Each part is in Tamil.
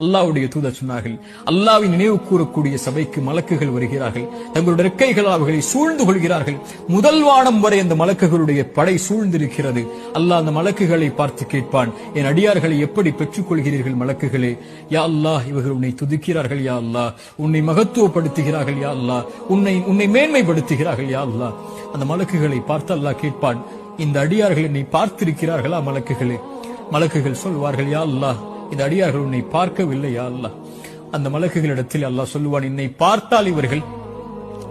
அல்லாவுடைய தூதர் சொன்னார்கள் அல்லாவை நினைவு கூறக்கூடிய சபைக்கு மலக்குகள் வருகிறார்கள். தங்களுடைய இறக்கைகளால் அவர்களை சூழ்ந்து கொள்கிறார்கள். முதல் வானம் வரை அந்த மலக்குகளுடைய படை சூழ்ந்திருக்கிறது. அல்லாஹ் அந்த மலக்குகளை பார்த்து கேட்பான். என் அடியார்களை எப்படி பெற்றுக் கொள்கிறீர்கள் மலக்குகளே? யா அல்லாஹ் இவர்கள் உன்னை துதிக்கிறார்கள் யா அல்லாஹ். உன்னை மகத்துவப்படுத்துகிறார்கள் யா அல்லாஹ். உன்னை உன்னை மேன்மைப்படுத்துகிறார்கள் யா அல்லாஹ். அந்த மலக்குகளை பார்த்து அல்லாஹ் கேட்பான் இந்த அடியார்கள் என்னை பார்த்திருக்கிறார்களா மலக்குகளே? மலக்குகள் சொல்வார்கள் யா அல்லாஹ் இந்த அடியார்கள் உன்னை பார்க்கவில்லை யா அந்த மலக்குகளிடத்தில் அல்லாஹ் சொல்லுவான் என்னை பார்த்தால் இவர்கள்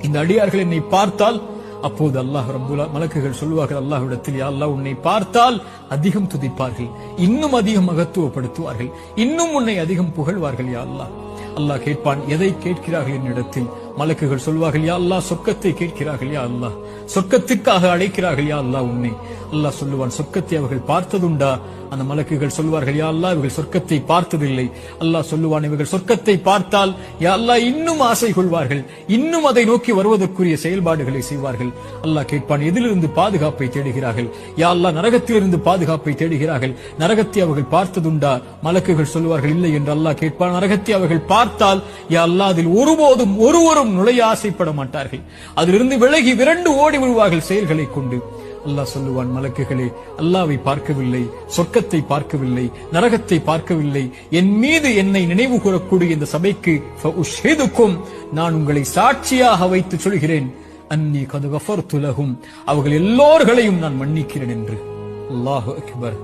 இந்த அடியார்கள் என்னை பார்த்தால் அப்போது அல்லாஹ் ரபுல்லா மலக்குகள் சொல்லுவார்கள் அல்லாஹ்விடத்தில் அல்லாஹ் உன்னை பார்த்தால் அதிகம் துதிப்பார்கள் இன்னும் அதிகம் மகத்துவப்படுத்துவார்கள் இன்னும் உன்னை அதிகம் புகழ்வார்கள் யா அல்லாஹ். அல்லாஹ் கேட்பான் எதை கேட்கிறார்கள் என்னிடத்தில்? மலக்குகள் சொல்வார்கள் யா அல்லா சொர்க்கத்தை கேட்கிறார்கள் யா அல்லா சொர்க்கத்துக்காக அழைக்கிறார்கள் யா அல்லா உன்னை. அல்லாஹ் சொல்லுவான் சொர்க்கத்தை அவர்கள் பார்த்ததுண்டா? அந்த மலக்குகள் சொல்வார்கள் யா அல்லா இவர்கள் சொர்க்கத்தை பார்த்ததில்லை. அல்லாஹ் சொல்லுவான் இவர்கள் சொர்க்கத்தை பார்த்தால் யா அல்லா இன்னும் ஆசை கொள்வார்கள். இன்னும் அதை நோக்கி வருவதற்குரிய செயல்பாடுகளை செய்வார்கள். அல்லாஹ் கேட்பான் எதிலிருந்து பாதுகாப்பை தேடுகிறார்கள்? யா அல்லா நரகத்திலிருந்து பாதுகாப்பை தேடுகிறார்கள். நரகத்தை அவர்கள் பார்த்ததுண்டா? மலக்குகள் சொல்வார்கள் இல்லை என்று அல்லாஹ் கேட்பான் நரகத்தை அவர்கள் பார்த்தால் யா அல்லாஹ் அதில் ஒருபோதும் யாரும் நுழைய ஆசைப்பட மாட்டார்கள். அதிலிருந்து விலகி விரண்டு ஓடி விழுவார்கள் செயல்களை கொண்டு. அல்லாஹ் சொல்லுவான் மலக்குகளே அல்லாவை பார்க்கவில்லை சொர்க்கத்தை பார்க்கவில்லை நரகத்தை பார்க்கவில்லை. என் மீது என்னை நினைவு கூறக்கூடிய இந்த சபைக்கு நான் உங்களை சாட்சியாக வைத்து சொல்கிறேன். அன்னி கது கஃபர்து அவர்கள் எல்லோர்களையும் நான் மன்னிக்கிறேன் என்று. அல்லாஹு அக்பர்.